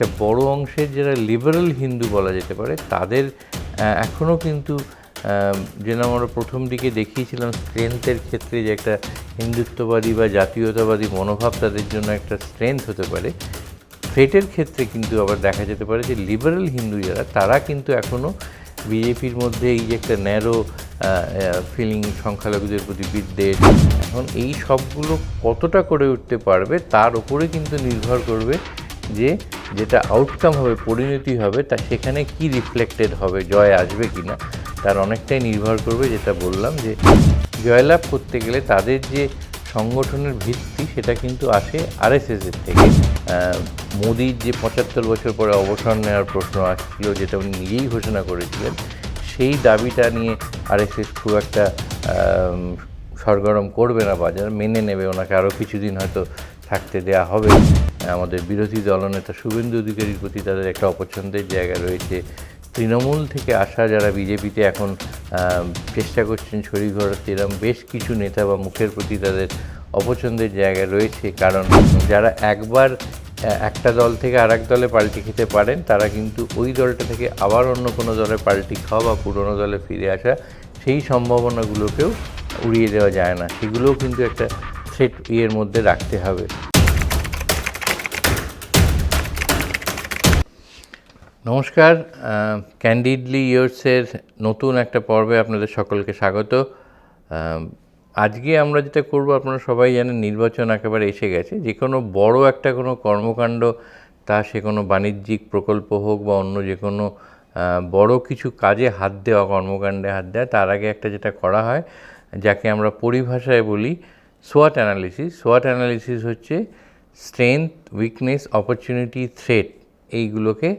একটা বড় অংশের যারা লিবারেল হিন্দু বলা যেতে পারে, তাদের এখনও কিন্তু যেন আমরা প্রথম দিকে দেখিয়েছিলাম স্ট্রেংথের ক্ষেত্রে যে একটা হিন্দুত্ববাদী বা জাতীয়তাবাদী মনোভাব তাদের জন্য একটা স্ট্রেংথ হতে পারে। থ্রেটের ক্ষেত্রে কিন্তু আবার দেখা যেতে পারে যে লিবারেল হিন্দু যারা, তারা কিন্তু এখনও বিজেপির মধ্যে এই যে একটা ন্যারো ফিলিং সংখ্যালঘুদের প্রতি বিদ্বেষ, এখন এই সবগুলো কতটা করে উঠতে পারবে তার উপরে কিন্তু নির্ভর করবে যে যেটা আউটকাম হবে, পরিণতি হবে, তা সেখানে কি রিফ্লেক্টেড হবে, জয় আসবে কি না তার অনেকটাই নির্ভর করবে যেটা বললাম যে, জয়লাভ করতে গেলে তাদের যে সংগঠনের ভিত্তি, সেটা কিন্তু আসে আরএসএসের থেকে। মোদির যে পঁচাত্তর বছর পরে অবসর নেওয়ার প্রশ্ন আসছিল, যেটা উনি নিজেই ঘোষণা করেছিলেন, সেই দাবিটা নিয়ে আরএসএস খুব একটা সরগরম করবে না বাজার, মেনে নেবে, ওনাকে আরও কিছুদিন হয়তো থাকতে দেয়া হবে। আমাদের বিরোধী দলনেতা শুভেন্দু অধিকারীর প্রতি তাদের একটা অপছন্দের জায়গা রয়েছে। তৃণমূল থেকে আসা যারা বিজেপিতে এখন চেষ্টা করছেন ছড়ি ঘোরাতে এরম বেশ কিছু নেতা বা মুখের প্রতি তাদের অপছন্দের জায়গা রয়েছে। কারণ যারা একবার একটা দল থেকে আরেক দলে পাল্টি খেতে পারেন, তারা কিন্তু ওই দলটা থেকে আবার অন্য কোনো দলে পাল্টি খাওয়া বা পুরনো দলে ফিরে আসা, সেই সম্ভাবনাগুলোকেও উড়িয়ে দেওয়া যায় না। সেগুলোও কিন্তু একটা থ্রেট ইয়ের মধ্যে রাখতে হবে। নমস্কার ক্যান্ডিডলি ইয়ার্সের নতুন একটা পর্বে আপনাদের সকলকে স্বাগত। আজকে আমরা যেটা করব, আপনারা সবাই জানেন নির্বাচন একেবারে এসে গেছে। যে কোনো বড় একটা কোনো কর্মকাণ্ড, তা সে কোনো বাণিজ্যিক প্রকল্প হোক বা অন্য যে কোনো বড় কিছু কাজে হাত দেওয়া, কর্মকাণ্ডে হাত দেওয়া, তার আগে একটা যেটা করা হয়, যাকে আমরা পরিভাষায় বলি সোয়াট অ্যানালিসিস সোয়াট অ্যানালিসিস হচ্ছে স্ট্রেংথ উইকনেস অপরচুনিটি থ্রেট এইগুলোকে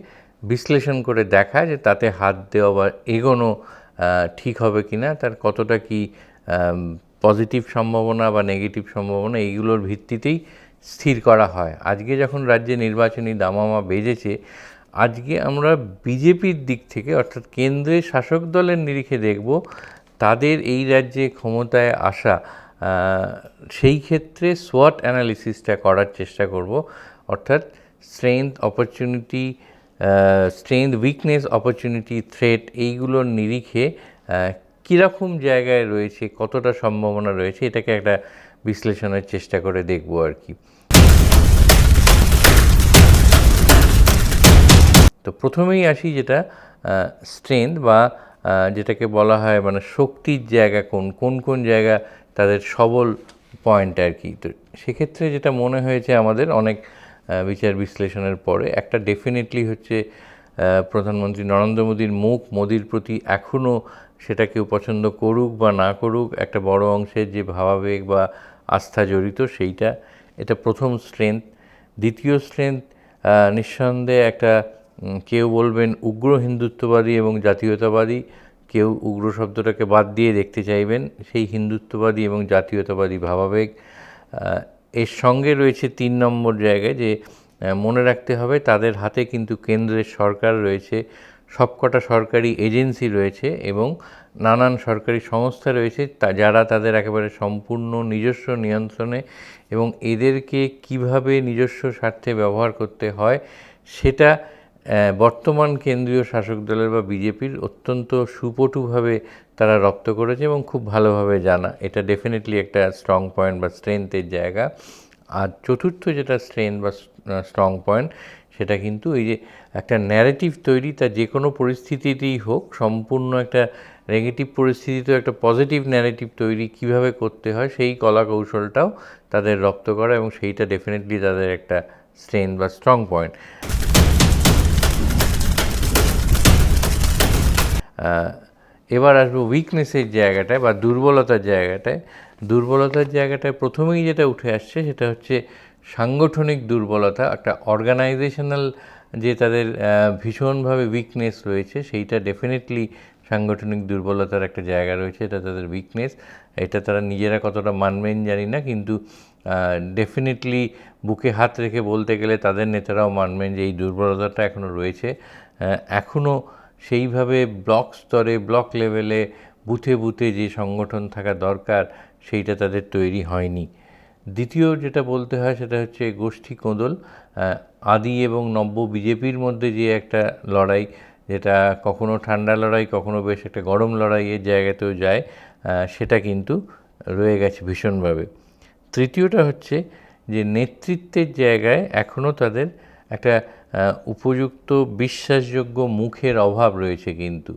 বিশ্লেষণ করে দেখা যে তাতে হাত দেওয়া বা এগোনো ঠিক হবে কি না তার কতটা কি পজিটিভ সম্ভাবনা বা নেগেটিভ সম্ভাবনা, এইগুলোর ভিত্তিতেই স্থির করা হয়। আজকে যখন রাজ্যে নির্বাচনী দামামা বেজেছে, আজকে আমরা বিজেপির দিক থেকে, অর্থাৎ কেন্দ্রের শাসক দলের নিরিখে দেখব, তাদের এই রাজ্যে ক্ষমতায় আসা সেই ক্ষেত্রে সোয়াট অ্যানালিসিসটা করার চেষ্টা করব। অর্থাৎ strength opportunity strength weakness opportunity threat এইগুলোর নিরিখে কীরকম জায়গায় রয়েছে, কতটা সম্ভাবনা রয়েছে, এটাকে একটা বিশ্লেষণের চেষ্টা করে দেখব আর কি। তো প্রথমেই আসি যেটা স্ট্রেংথ বা যেটাকে বলা হয় মানে শক্তির জায়গা কোন কোন কোন জায়গা তাদের সবল পয়েন্ট আর কি। তো সেক্ষেত্রে যেটা মনে হয়েছে আমাদের, অনেক বিচার বিশ্লেষণের পরে একটা ডেফিনেটলি হচ্ছে প্রধানমন্ত্রী নরেন্দ্র মোদীর মুখ মোদির প্রতি এখনও সেটা কেউ পছন্দ করুক বা না করুক, একটা বড় অংশের যে ভাবাবেগ বা আস্থা জড়িত সেইটা, এটা প্রথম স্ট্রেংথ দ্বিতীয় স্ট্রেংথ নিঃসন্দেহে একটা কেউ বলবেন উগ্র হিন্দুত্ববাদী এবং জাতীয়তাবাদী, কেউ উগ্র শব্দটাকে বাদ দিয়ে দেখতে চাইবেন, সেই হিন্দুত্ববাদী এবং জাতীয়তাবাদী ভাবাবেগ এর সঙ্গে রয়েছে তিন নম্বর জায়গায় যে মনে রাখতে হবে তাদের হাতে কিন্তু কেন্দ্রের সরকার রয়েছে, সবকটা সরকারি এজেন্সি রয়েছে এবং নানান সরকারি সংস্থা রয়েছে, তা যারা তাদের একেবারে সম্পূর্ণ নিজস্ব নিয়ন্ত্রণে এবং এদেরকে কীভাবে নিজস্ব স্বার্থে ব্যবহার করতে হয়, সেটা বর্তমান কেন্দ্রীয় শাসক দলের বা বিজেপির অত্যন্ত সুপটুভাবে তারা রপ্ত করেছে এবং খুব ভালোভাবে জানা, এটা ডেফিনেটলি একটা স্ট্রং পয়েন্ট বা স্ট্রেংথের জায়গা। আর চতুর্থ যেটা স্ট্রেংথ বা স্ট্রং পয়েন্ট সেটা কিন্তু এই যে একটা ন্যারেটিভ তৈরি, তা যে কোনো পরিস্থিতিতেই হোক, সম্পূর্ণ একটা নেগেটিভ পরিস্থিতিতেও একটা পজিটিভ ন্যারেটিভ তৈরি কীভাবে করতে হয়, সেই কলা কৌশলটাও তাদের রপ্ত করা এবং সেইটা ডেফিনেটলি তাদের একটা স্ট্রেংথ বা স্ট্রং পয়েন্ট এবার আসব উইকনেসের জায়গাটায় বা দুর্বলতার জায়গাটায়। দুর্বলতার জায়গাটায় প্রথমেই যেটা উঠে আসছে সেটা হচ্ছে সাংগঠনিক দুর্বলতা, একটা অর্গানাইজেশনাল যে তাদের ভীষণভাবে উইকনেস রয়েছে, সেইটা ডেফিনেটলি সাংগঠনিক দুর্বলতার একটা জায়গা রয়েছে, এটা তাদের উইকনেস এটা তারা নিজেরা কতটা মানবেন জানি না, কিন্তু ডেফিনেটলি বুকে হাত রেখে বলতে গেলে তাদের নেতারাও মানবেন যে এই দুর্বলতাটা এখনও রয়েছে। এখনও সেইভাবে ব্লক স্তরে, ব্লক লেভেলে বুথে বুথে যে সংগঠন থাকা দরকার, সেইটা তাদের তৈরি হয়নি। দ্বিতীয় যেটা বলতে হয় সেটা হচ্ছে গোষ্ঠী কোঁদল। আদি এবং নব্য বিজেপির মধ্যে যে একটা লড়াই, যেটা কখনো ঠান্ডা লড়াই, কখনো বেশ একটা গরম লড়াইয়ের জায়গাতেও যায় সেটা কিন্তু রয়ে গেছে ভীষণভাবে। তৃতীয়টা হচ্ছে যে নেতৃত্বের জায়গায় এখনও তাদের একটা উপযুক্ত বিশ্বাসযোগ্য মুখের অভাব রয়েছে কিন্তু।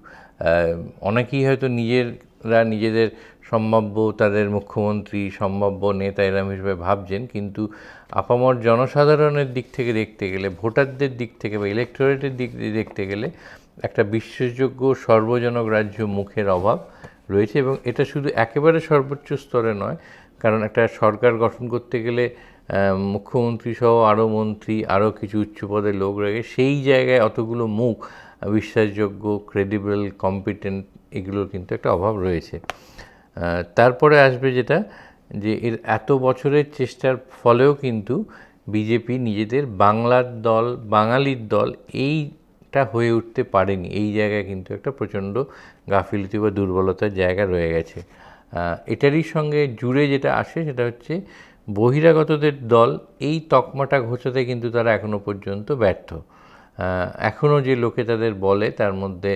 অনেকেই হয়তো নিজেরা নিজেদের সম্ভাব্য তাদের মুখ্যমন্ত্রী, সম্ভাব্য নেতা এরম হিসেবে ভাবছেন, কিন্তু আপামর জনসাধারণের দিক থেকে দেখতে গেলে, ভোটারদের দিক থেকে বা ইলেকটোরেটের দিক দিয়ে দেখতে গেলে একটা বিশ্বাসযোগ্য সর্বজনগ্রাহ্য মুখের অভাব রয়েছে এবং এটা শুধু একেবারে সর্বোচ্চ স্তরে নয়, কারণ একটা সরকার গঠন করতে গেলে মুখ্যমন্ত্রী সহ আরও মন্ত্রী আরও কিছু উচ্চ পদের লোক রয়ে সেই জায়গায় অতগুলো মুখ বিশ্বাসযোগ্য ক্রেডিবল কম্পিটেন্ট এগুলোর কিন্তু একটা অভাব রয়েছে। তারপরে আসবে যেটা, যে এর এত বছরের চেষ্টার ফলেও কিন্তু বিজেপি নিজেদের বাংলার দল, বাঙালির দল এইটা হয়ে উঠতে পারেনি। এই জায়গায় কিন্তু একটা প্রচণ্ড গাফিলতি বা দুর্বলতার জায়গা রয়ে গেছে। এটারই সঙ্গে জুড়ে যেটা আসে সেটা হচ্ছে বহিরাগতদের দল এই তকমাটা ঘোচাতে কিন্তু তারা এখনও পর্যন্ত ব্যর্থ। এখনও যে লোকে তাদের বলে তার মধ্যে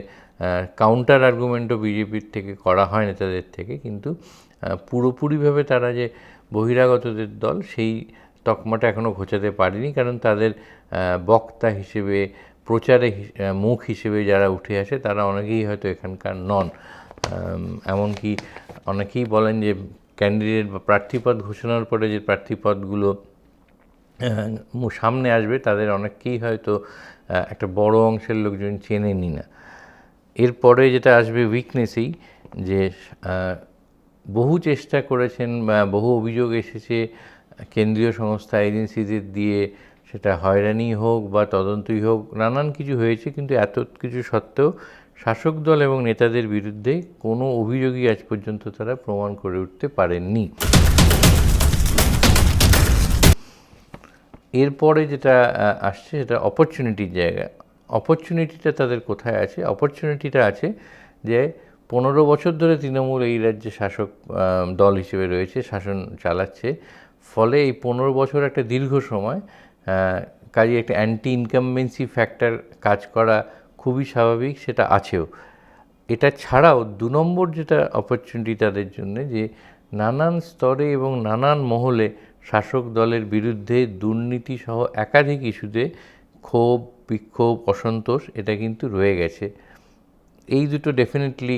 কাউন্টার আর্গুমেন্টও বিজেপির থেকে করা হয় নেতাদের থেকে, কিন্তু পুরোপুরিভাবে তারা যে বহিরাগতদের দল সেই তকমাটা এখনও ঘোচাতে পারেনি, কারণ তাদের বক্তা হিসেবে, প্রচারে মুখ হিসেবে যারা উঠে আসে তারা অনেকেই হয়তো এখানকার নন। এমনকি অনেকেই বলেন যে ক্যান্ডিডেট বা প্রার্থীপদ ঘোষণার পরে যে প্রার্থীপদগুলো সামনে আসবে, তাদের অনেককেই হয়তো একটা বড় অংশের লোকজন চেনেনি না। এরপরে যেটা আসবে উইকনেসেই যে বহু চেষ্টা করেছেন বহু অভিযোগ এসেছে কেন্দ্রীয় সংস্থা এজেন্সিদের দিয়ে সেটা হয়রানি হোক বা তদন্তই হোক, নানান কিছু হয়েছে, কিন্তু এত কিছু সত্ত্বেও শাসক দল এবং নেতাদের বিরুদ্ধে কোনো অভিযোগই আজ পর্যন্ত তারা প্রমাণ করে উঠতে পারেননি। এরপরে যেটা আসছে সেটা অপরচুনিটির জায়গা। অপরচুনিটিটা তাদের কোথায় আছে? অপরচুনিটিটা আছে যে পনেরো বছর ধরে তৃণমূল এই রাজ্যে শাসক দল হিসেবে রয়েছে, শাসন চালাচ্ছে। ফলে এই পনেরো বছর একটা দীর্ঘ সময় কাজে একটা অ্যান্টি ইনকামবেন্সি ফ্যাক্টর কাজ করা খুবই স্বাভাবিক, সেটা আছেও। এটা ছাড়াও দু নম্বর যেটা অপরচুনিটি তাদের জন্য যে, নানান স্তরে এবং নানান মহলে শাসক দলের বিরুদ্ধে দুর্নীতি সহ একাধিক ইস্যুতে ক্ষোভ, বিক্ষোভ, অসন্তোষ, এটা কিন্তু রয়ে গেছে। এই দুটো ডেফিনেটলি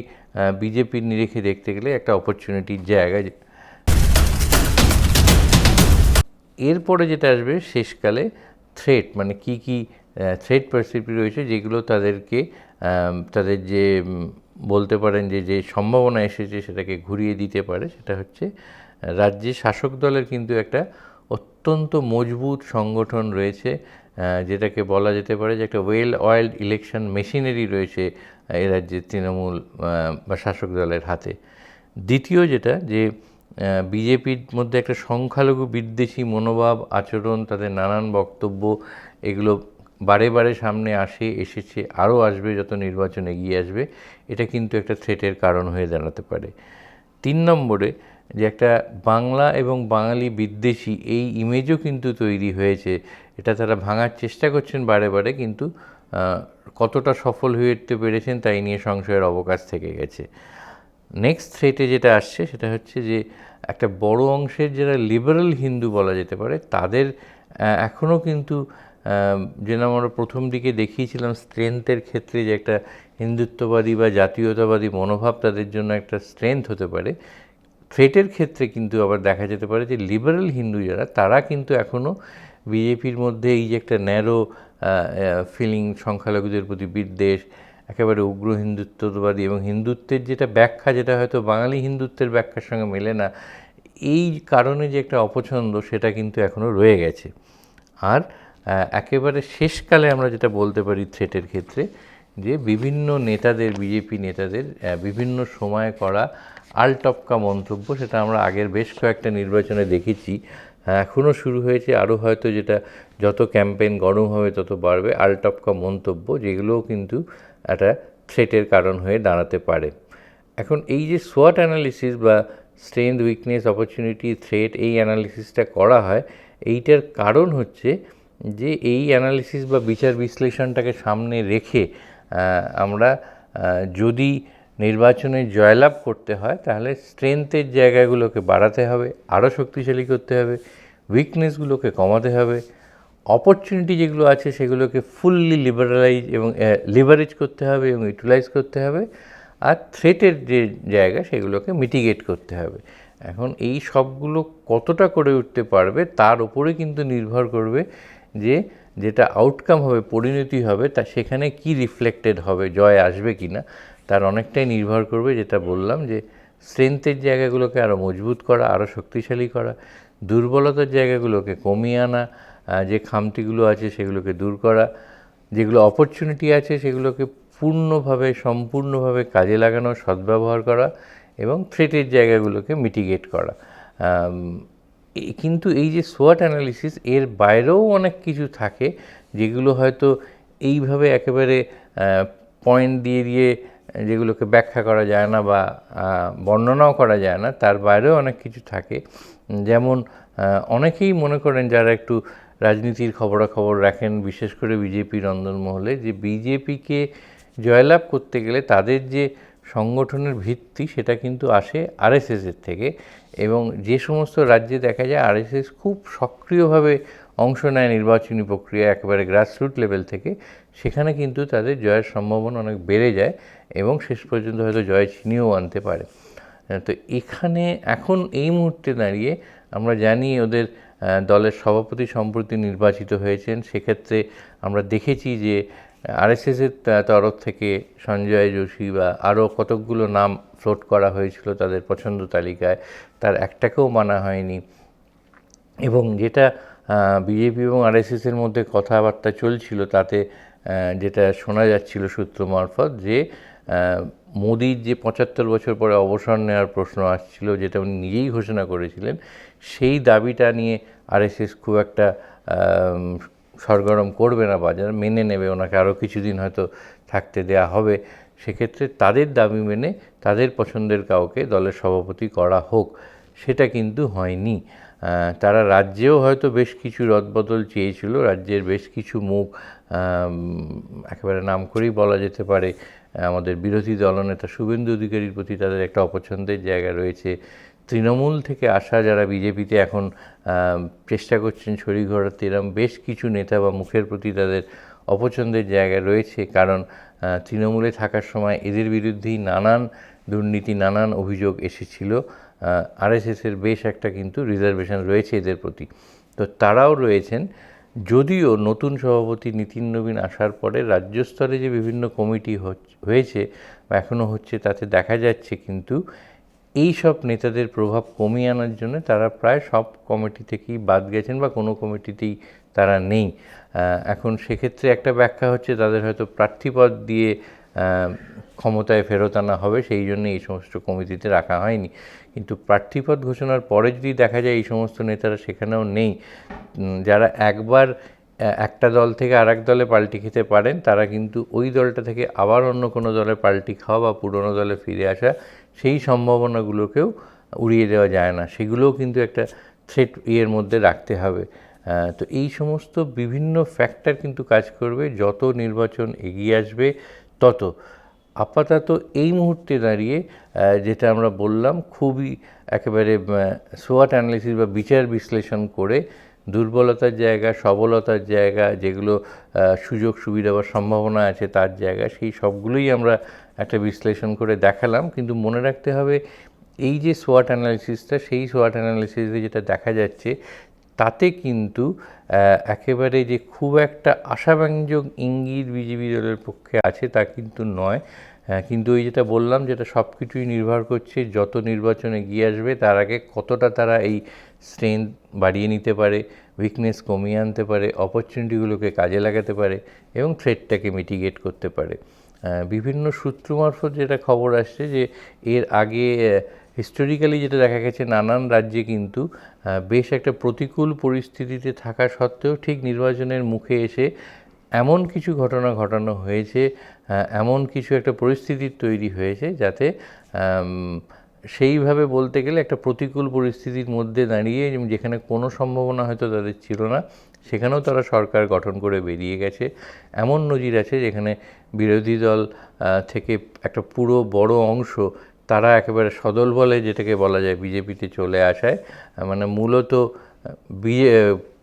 বিজেপির নিরেখে দেখতে গেলে একটা অপরচুনিটির জায়গা এরপরে যেটা আসবে শেষকালে থ্রেট মানে কি কি থ্রেট পারসিপি রয়েছে যেগুলো তাদেরকে তাদের যে বলতে পারেন যে যে সম্ভাবনা এসেছে সেটাকে ঘুরিয়ে দিতে পারে, সেটা হচ্ছে রাজ্যে শাসক দলের কিন্তু একটা অত্যন্ত মজবুত সংগঠন রয়েছে যেটাকে বলা যেতে পারে যে একটা ওয়েল অয়েলড ইলেকশন মেশিনারি রয়েছে এ রাজ্যে তৃণমূল বা শাসক দলের হাতে। দ্বিতীয় যেটা যে বিজেপির মধ্যে একটা সংখ্যালঘু বিদ্বেষী মনোভাব, আচরণ, তাদের নানান বক্তব্য, এগুলো বারে বারে সামনে আসে, এসেছে, আরও আসবে যত নির্বাচন এগিয়ে আসবে। এটা কিন্তু একটা থ্রেটের কারণ হয়ে দাঁড়াতে পারে। তিন নম্বরে যে একটা বাংলা এবং বাঙালি বিদ্বেষী, এই ইমেজও কিন্তু তৈরি হয়েছে। এটা তারা ভাঙার চেষ্টা করছেন বারে বারে, কিন্তু কতটা সফল হয়ে উঠতে পেরেছেন তাই নিয়ে সংশয়ের অবকাশ থেকে গেছে। নেক্সট থ্রেটে যেটা আসছে, সেটা হচ্ছে যে, একটা বড় অংশের যারা লিবারাল হিন্দু বলা যেতে পারে, তাদের এখনও কিন্তু যেন আমরা প্রথম দিকে দেখিয়েছিলাম স্ট্রেংথের ক্ষেত্রে যে একটা হিন্দুত্ববাদী বা জাতীয়তাবাদী মনোভাব তাদের জন্য একটা স্ট্রেংথ হতে পারে। থ্রেটের ক্ষেত্রে কিন্তু আবার দেখা যেতে পারে যে লিবারাল হিন্দু যারা, তারা কিন্তু এখনও বিজেপির মধ্যে এই যে একটা ন্যারো ফিলিং সংখ্যালঘুদের প্রতি বিদ্বেষ একেবারে উগ্র হিন্দুত্ববাদী এবং হিন্দুত্বের যেটা ব্যাখ্যা, যেটা হয়তো বাঙালি হিন্দুত্বের ব্যাখ্যার সঙ্গে মেলে না, এই কারণে যে একটা অপছন্দ সেটা কিন্তু এখনও রয়ে গেছে। আর একেবারে শেষকালে আমরা যেটা বলতে পারি থ্রেটের ক্ষেত্রে, যে বিভিন্ন নেতাদের, বিজেপি নেতাদের বিভিন্ন সময়ে করা আলটপকা মন্তব্য, সেটা আমরা আগের বেশ কয়েকটা নির্বাচনে দেখেছি। এখনও শুরু হয়েছে, আরও হয়তো যেটা যত ক্যাম্পেইন গরম হবে তত বাড়বে আলটপকা মন্তব্য, যেগুলোও কিন্তু একটা থ্রেটের কারণ হয়ে দাঁড়াতে পারে। এখন এই যে সোয়াট অ্যানালিসিস বা স্ট্রেংথ উইকনেস অপরচুনিটি থ্রেট এই অ্যানালিসিসটা করা হয়, এইটার কারণ হচ্ছে যে এই অ্যানালিসিস বা বিচার বিশ্লেষণটাকে সামনে রেখে আমরা যদি নির্বাচনে জয়লাভ করতে হয়, তাহলে স্ট্রেংথের জায়গাগুলোকে বাড়াতে হবে, আরও শক্তিশালী করতে হবে উইকনেসগুলোকে কমাতে হবে। অপরচুনিটি যেগুলো আছে সেগুলোকে ফুললি লিবারালাইজ এবং লিভারেজ করতে হবে এবং ইউটিলাইজ করতে হবে। আর থ্রেটের যে জায়গা সেগুলোকে মিটিগেট করতে হবে। এখন এই সবগুলো কতটা করে উঠতে পারবে তার উপরে কিন্তু নির্ভর করবে যে যেটা আউটকাম হবে, পরিণতি হবে, তা সেখানে কি রিফ্লেক্টেড হবে, জয় আসবে কি না, তার অনেকটাই নির্ভর করবে। যেটা বললাম যে স্ট্রেংথের জায়গাগুলোকে আরও মজবুত করা আরও শক্তিশালী করা, দুর্বলতার জায়গাগুলোকে কমিয়ে আনা যে খামতিগুলো আছে সেগুলোকে দূর করা, যেগুলো অপরচুনিটি আছে সেগুলোকে পূর্ণভাবে, সম্পূর্ণভাবে কাজে লাগানো, সদ্ব্যবহার করা এবং থ্রেটের জায়গাগুলোকে মিটিগেট করা। কিন্তু এই যে সোয়াট অ্যানালিসিস এর বাইরেও অনেক কিছু থাকে যেগুলো হয়তো এইভাবে একেবারে পয়েন্ট দিয়ে দিয়ে যেগুলোকে ব্যাখ্যা করা যায় না বা বর্ণনাও করা যায় না, তার বাইরেও অনেক কিছু থাকে। যেমন অনেকেই মনে করেন যারা একটু রাজনীতির খবরাখবর রাখেন, বিশেষ করে বিজেপির রন্ধনমহলে, যে বিজেপিকে জয়লাভ করতে গেলে তাদের যে সংগঠনের ভিত্তি, সেটা কিন্তু আসে আরএসএসের থেকে এবং যে সমস্ত রাজ্যে দেখা যায় আরএসএস খুব সক্রিয়ভাবে অংশ নেয় নির্বাচনী প্রক্রিয়া একেবারে গ্রাসরুট লেভেল থেকে, সেখানে কিন্তু তাদের জয়ের সম্ভাবনা অনেক বেড়ে যায় এবং শেষ পর্যন্ত হয়তো জয় ছিনিয়েও আনতে পারে। তো এখানে এখন এই মুহূর্তে দাঁড়িয়ে আমরা জানি ওদের দলের সভাপতি সম্প্রতি নির্বাচিত হয়েছেন। সেক্ষেত্রে আমরা দেখেছি যে আরএসএসের তরফ থেকে সঞ্জয় যোশী বা আরও কতকগুলো নাম ফ্লোট করা হয়েছিল তাদের পছন্দ তালিকায়, তার একটাকেও মানা হয়নি। এবং যেটা বিজেপি এবং আরএসএসের মধ্যে কথাবার্তা চলছিল তাতে যেটা শোনা যাচ্ছিল সূত্র মারফত যে মোদির যে পঁচাত্তর বছর পরে অবসর নেওয়ার প্রশ্ন আসছিল, যেটা উনি নিজেই ঘোষণা করেছিলেন, সেই দাবিটা নিয়ে আরএসএস খুব একটা সরগরম করবে না বাজার, মেনে নেবে, ওনাকে আরও কিছুদিন হয়তো থাকতে দেয়া হবে। সেক্ষেত্রে তাদের দাবি মেনে তাদের পছন্দের কাউকে দলের সভাপতি করা হোক, সেটা কিন্তু হয়নি। তারা রাজ্যেও হয়তো বেশ কিছু রদবদল চেয়েছিল, রাজ্যের বেশ কিছু মুখ একেবারে নাম করেই বলা যেতে পারে আমাদের বিরোধী দলনেতা শুভেন্দু অধিকারীর প্রতি তাদের একটা অপছন্দের জায়গা রয়েছে। তৃণমূল থেকে আসা যারা বিজেপিতে এখন চেষ্টা করছেন ছড়ি ঘোরাতে এরম বেশ কিছু নেতা বা মুখের প্রতি তাদের অপছন্দের জায়গা রয়েছে। কারণ তৃণমূলে থাকার সময় এদের বিরুদ্ধেই নানান দুর্নীতি, নানান অভিযোগ এসেছিল। আরএসএসের বেশ একটা কিন্তু রিজার্ভেশন রয়েছে এদের প্রতি। তো তারাও রয়েছেন। যদিও নতুন সভাপতি নীতিন নবীন আসার পরে রাজ্য স্তরে যে বিভিন্ন কমিটি হয়েছে বা এখনও হচ্ছে তাতে দেখা যাচ্ছে, কিন্তু এই সব নেতাদের প্রভাব কমিয়ে আনার জন্য তারা প্রায় সব কমিটি থেকেই বাদ গেছেন বা কোনো কমিটিতেই তারা নেই। এখন সেক্ষেত্রে একটা ব্যাখ্যা হচ্ছে, তাদের হয়তো প্রার্থীপদ দিয়ে ক্ষমতায় ফেরত আনা হবে, সেই জন্য এই সমস্ত কমিটিতে রাখা হয়নি। কিন্তু প্রার্থীপদ ঘোষণার পরে যদি দেখা যায় এই সমস্ত নেতারা সেখানেও নেই যারা একবার একটা দল থেকে আরেক দলে পাল্টি খেতে পারেন, তারা কিন্তু ওই দলটা থেকে আবার অন্য কোনো দলে পাল্টি খাওয়া বা পুরনো দলে ফিরে আসা, সেই সম্ভাবনাগুলোকেও উড়িয়ে দেওয়া যায় না। সেগুলোও কিন্তু একটা থ্রেট ইয়ের মধ্যে রাখতে হবে। তো এই সমস্ত বিভিন্ন ফ্যাক্টর কিন্তু কাজ করবে। যত নির্বাচন এগিয়ে আসবে তত আপাতত এই মুহূর্তে দাঁড়িয়ে যেটা আমরা বললাম, খুবই একেবারে সোয়াট অ্যানালিসিস বা বিচার বিশ্লেষণ করে দুর্বলতার জায়গা, সবলতার জায়গা, যেগুলো সুযোগ, সুবিধা বা সম্ভাবনা আছে তার জায়গা, সেই সবগুলোই আমরা একটা বিশ্লেষণ করে দেখালাম। কিন্তু মনে রাখতে হবে, এই যে সোয়াট অ্যানালিসিসটা সেই সোয়াট অ্যানালিসিসে যেটা দেখা যাচ্ছে তাতে কিন্তু একেবারে যে খুব একটা আশাব্যঞ্জক ইঙ্গিত বিজেপি দলের পক্ষে আছে তা কিন্তু নয়। কিন্তু ওই যেটা বললাম, যেটা সব কিছুই নির্ভর করছে যত নির্বাচনে গিয়ে আসবে, তার আগে কতটা তারা এই স্ট্রেংথ বাড়িয়ে নিতে পারে উইকনেস কমিয়ে আনতে পারে অপরচুনিটিগুলোকে কাজে লাগাতে পারে এবং থ্রেটটাকে মিটিগেট করতে পারে। বিভিন্ন সূত্র মারফত যেটা খবর আসছে যে, এর আগে হিস্টোরিক্যালি যেটা দেখা গেছে, নানান রাজ্যে কিন্তু বেশ একটা প্রতিকূল পরিস্থিতিতে থাকা সত্ত্বেও ঠিক নির্বাচনের মুখে এসে এমন কিছু ঘটনা ঘটানো হয়েছে এমন কিছু একটা পরিস্থিতির তৈরি হয়েছে যাতে সেইভাবে বলতে গেলে একটা প্রতিকূল পরিস্থিতির মধ্যে দাঁড়িয়ে যেখানে কোনো সম্ভাবনা হয়তো তাদের ছিল না, সেখানেও তারা সরকার গঠন করে বেরিয়ে গেছে। এমন নজির আছে যেখানে বিরোধী দল থেকে একটা পুরো বড় অংশ তারা একেবারে সদল বলে যেটাকে বলা যায় বিজেপিতে চলে আসায়। মানে মূলত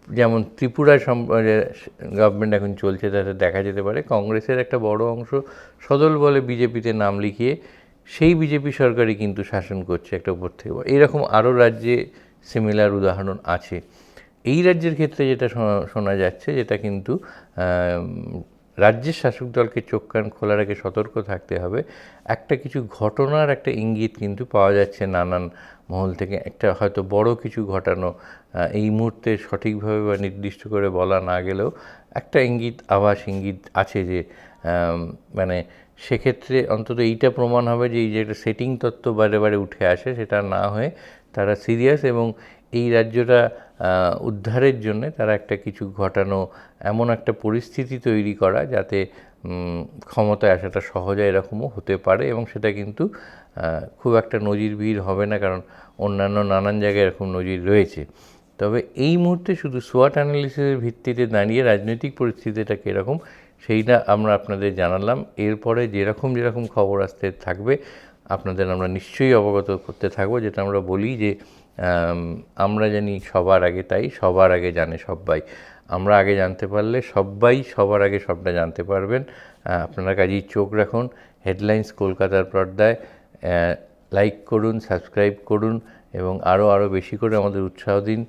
যেমন ত্রিপুরা গভর্নমেন্ট এখন চলছে তাতে দেখা যেতে পারে। কংগ্রেসের একটা বড় অংশ সদল বলে বিজেপিতে নাম লিখিয়ে সেই বিজেপি সরকারই কিন্তু শাসন করছে একটা উপর থেকে। এইরকম আরও রাজ্যে সিমিলার উদাহরণ আছে। এই রাজ্যের ক্ষেত্রে যেটা শোনা- যাচ্ছে, যেটা কিন্তু রাজ্যের শাসক দলকে চোখ কান খোলার আগে সতর্ক থাকতে হবে। একটা কিছু ঘটনার একটা ইঙ্গিত কিন্তু পাওয়া যাচ্ছে নানান মহল থেকে। একটা হয়তো বড় কিছু ঘটানো এই মুহূর্তে সঠিকভাবে বা নির্দিষ্ট করে বলা না গেলেও একটা ইঙ্গিত, আভাস ইঙ্গিত আছে যে মানে সেক্ষেত্রে অন্তত এইটা প্রমাণ হবে যে এই যে একটা সেটিং তত্ত্ব বারে বারে উঠে আসে, সেটা না হয়ে তারা সিরিয়াস এবং এই রাজ্যটা উদ্ধারের জন্য তারা একটা কিছু ঘটানো, এমন একটা পরিস্থিতি তৈরি করা যাতে ক্ষমতায় আসাটা সহজ এরকমও হতে পারে এবং সেটা কিন্তু খুব একটা নজির নজিরবিহীন হবে না কারণ অন্যান্য নানান জায়গায় এরকম নজির রয়েছে। তবে এই মুহূর্তে শুধু সোয়াট অ্যানালিসিসের ভিত্তিতে দাঁড়িয়ে রাজনৈতিক পরিস্থিতিটা কীরকম, সেইটা আমরা আপনাদের জানালাম। এরপরে যেরকম যেরকম খবর আসতে থাকবে, আপনাদের আমরা নিশ্চয়ই অবগত করতে থাকব। যেটা আমরা বলি যে আমরা জানি সবার আগে তাই, সবার আগে জানে সবাই আমরা আগে জানতে পারলে সবাই সবার আগে সবটা জানতে পারবেন। আপনারা কাজেই চোখ রাখুন, হেডলাইন্স কলকাতার পর্দায় লাইক করুন, সাবস্ক্রাইব করুন এবং আরও আরও বেশি করে আমাদের উৎসাহ দিন।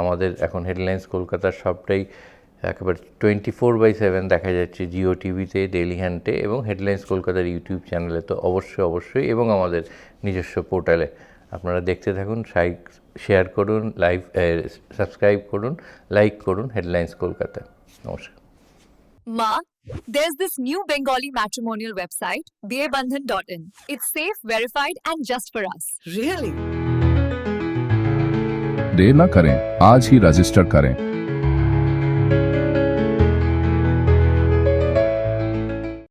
আমাদের এখন হেডলাইন্স কলকাতার সবটাই একেবারে টোয়েন্টি ফোর বাই সেভেন দেখা যাচ্ছে জিও টিভিতে ডেলি হ্যান্টে এবং হেডলাইন্স কলকাতার ইউটিউব চ্যানেলে তো অবশ্যই অবশ্যই এবং আমাদের নিজস্ব পোর্টালে। আপনারা দেখতে থাকুন সাইক শেয়ার করুন লাইভ সাবস্ক্রাইব করুন লাইক করুন হেডলাইন্স কলকাতা নমস্কার Ma, there's this new Bengali matrimonial website, BABandhan.in. It's safe, verified, and just for us. Really? देर न करें आज ही रजिस्टर करें